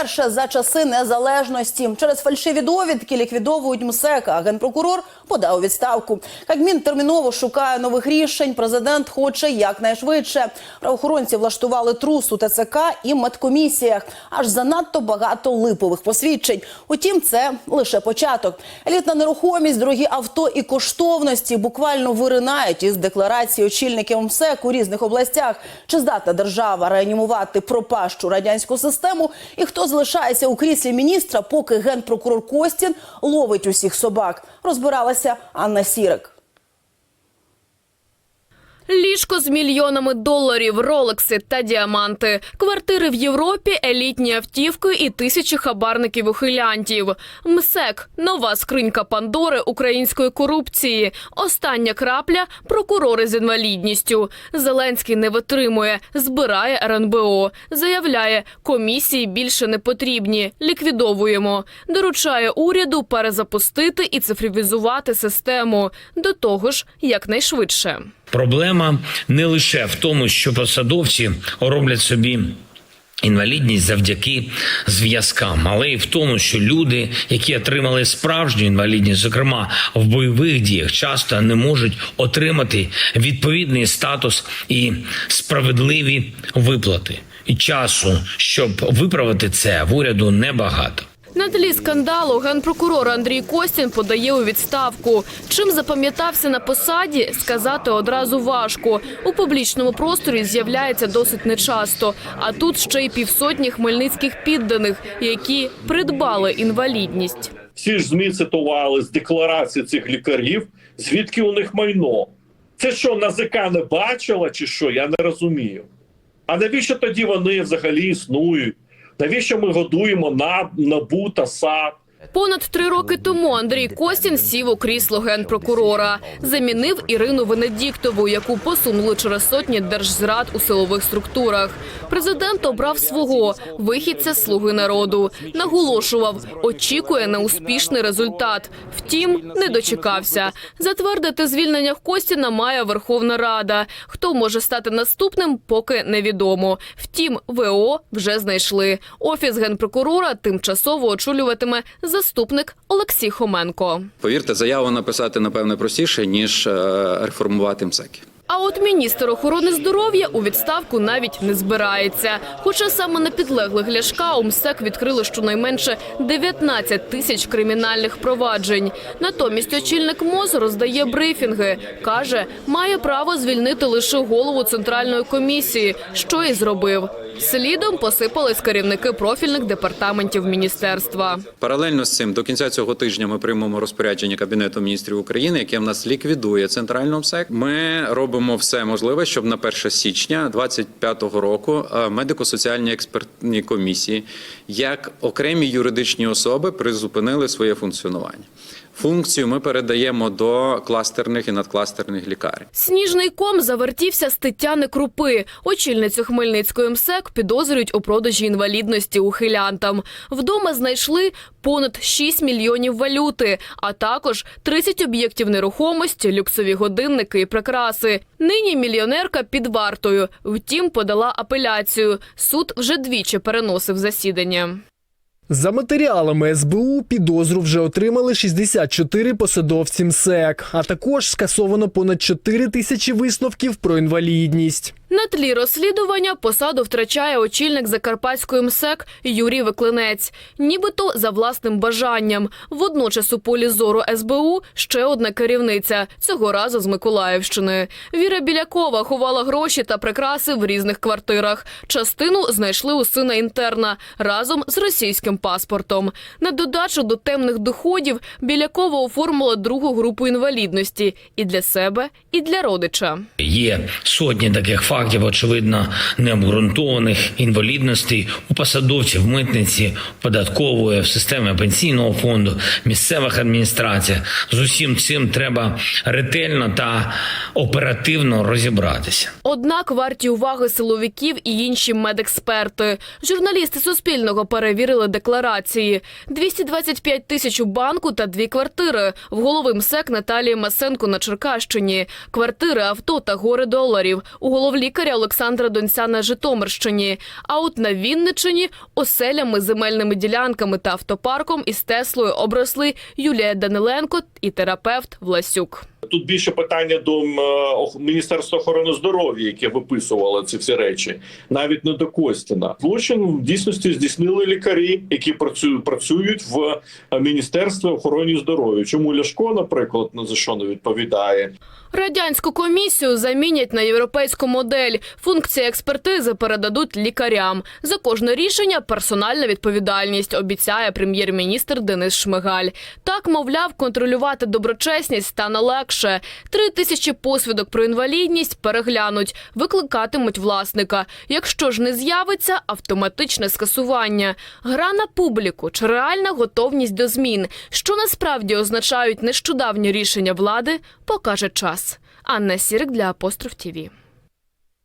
Вперше за часи незалежності через фальшиві довідки ліквідовують МСЕКа. А генпрокурор подав відставку. Кабмін терміново шукає нових рішень. Президент хоче якнайшвидше. Правоохоронці влаштували трус у ТЦК і медкомісіях. Аж занадто багато липових посвідчень. Утім, це лише початок. Елітна нерухомість, дорогі авто і коштовності буквально виринають із декларації очільників МСЕК у різних областях. Чи здатна держава реанімувати пропащу радянську систему? І хто залишається у кріслі міністра, поки генпрокурор Костін ловить усіх собак? Розбиралася Анна Сірик. Ліжко з мільйонами доларів, ролекси та діаманти, квартири в Європі, елітні автівки і тисячі хабарників ухилянтів. МСЕК – нова скринька Пандори української корупції. Остання крапля – прокурори з інвалідністю. Зеленський не витримує, збирає РНБО. Заявляє, комісії більше не потрібні, ліквідовуємо. Доручає уряду перезапустити і цифровізувати систему. До того ж, якнайшвидше. Проблема не лише в тому, що посадовці роблять собі. Інвалідність завдяки зв'язкам, але й в тому, що люди, які отримали справжню інвалідність, зокрема в бойових діях, часто не можуть отримати відповідний статус і справедливі виплати. І часу, щоб виправити це, в уряду небагато. На тлі скандалу генпрокурор Андрій Костін подає у відставку. Чим запам'ятався на посаді, сказати одразу важко. У публічному просторі з'являється досить нечасто. А тут ще й півсотні хмельницьких підданих, які придбали інвалідність. Всі ж ЗМІ цитували з декларації цих лікарів, звідки у них майно. Це що, НАЗК не бачила чи що? Я не розумію. А навіщо тоді вони взагалі існують? Навіщо ми годуємо на НАБУ та САП? Понад три роки тому Андрій Костін сів у крісло генпрокурора. Замінив Ірину Венедіктову, яку посунули через сотні держзрад у силових структурах. Президент обрав свого вихідця слуги народу. Наголошував, очікує на успішний результат. Втім, не дочекався. Затвердити звільнення Костіна має Верховна Рада. Хто може стати наступним, поки невідомо. Втім, ВО вже знайшли. Офіс генпрокурора тимчасово очолюватиме заступник Олексій Хоменко. Повірте, заяву написати напевне простіше ніж е, реформувати МСЕКи. А от міністр охорони здоров'я у відставку навіть не збирається. Хоча саме на підлеглих Ляшка у МСЕК відкрили щонайменше 19 тисяч кримінальних проваджень. Натомість очільник МОЗ роздає брифінги. Каже, має право звільнити лише голову центральної комісії, що і зробив. Слідом посипались керівники профільних департаментів міністерства. Паралельно з цим до кінця цього тижня ми приймемо розпорядження Кабінету міністрів України, яке в нас ліквідує центральну МСЕК. Ми робимо все можливе, щоб на 1 січня 2025 року е, медико-соціальні експертні комісії як окремі юридичні особи призупинили своє функціонування. Функцію ми передаємо до кластерних і надкластерних лікарень. Сніжний ком завертівся з Тетяни Крупи. Очільницю Хмельницької МСЕК підозрюють у продажі інвалідності ухилянтам. Вдома знайшли понад 6 мільйонів валюти, а також 30 об'єктів нерухомості, люксові годинники і прикраси. Нині мільйонерка під вартою. Втім, подала апеляцію. Суд вже двічі переносив засідання. За матеріалами СБУ підозру вже отримали 64 посадовці МСЕК, а також скасовано понад 4 тисячі висновків про інвалідність. На тлі розслідування посаду втрачає очільник Закарпатської МСЕК Юрій Виклинець, нібито за власним бажанням. Водночас у полі зору СБУ ще одна керівниця, цього разу з Миколаївщини. Віра Білякова ховала гроші та прикраси в різних квартирах. Частину знайшли у сина інтерна разом з російським паспортом. На додачу до темних доходів Білякова оформила другу групу інвалідності і для себе, і для родича. Є сотні таких фактів, очевидно, необґрунтованих інвалідностей у посадовців митниці, податкової, в системі пенсійного фонду, місцевих адміністраціях. З усім цим треба ретельно та оперативно розібратися. Однак варті уваги силовиків і інші медексперти. Журналісти Суспільного перевірили декларації. 225 тисяч у банку та дві квартири. В голови МСЕК Наталії Масенко на Черкащині. Квартири, авто та гори доларів. У головлікаря лікаря Олександра Донця на Житомирщині. А от на Вінниччині оселями, земельними ділянками та автопарком із Теслою обросли Юлія Даниленко і терапевт Власюк. Тут більше питання до е, Міністерства охорони здоров'я, яке виписувало ці всі речі, навіть не до Костіна. Злочин в дійсності здійснили лікарі, які працюють працюють в Міністерстві охорони здоров'я. Чому Ляшко, наприклад, ну, за що не відповідає? Радянську комісію замінять на європейську модель. Функції експертизи передадуть лікарям. За кожне рішення персональна відповідальність, обіцяє прем'єр-міністр Денис Шмигаль. Так, мовляв, контролювати доброчесність стане легше. Три тисячі посвідок про інвалідність переглянуть, викликатимуть власника. Якщо ж не з'явиться, автоматичне скасування. Гра на публіку чи реальна готовність до змін, що насправді означають нещодавні рішення влади, покаже час. Анна Сірик для Апостроф ТІВІ.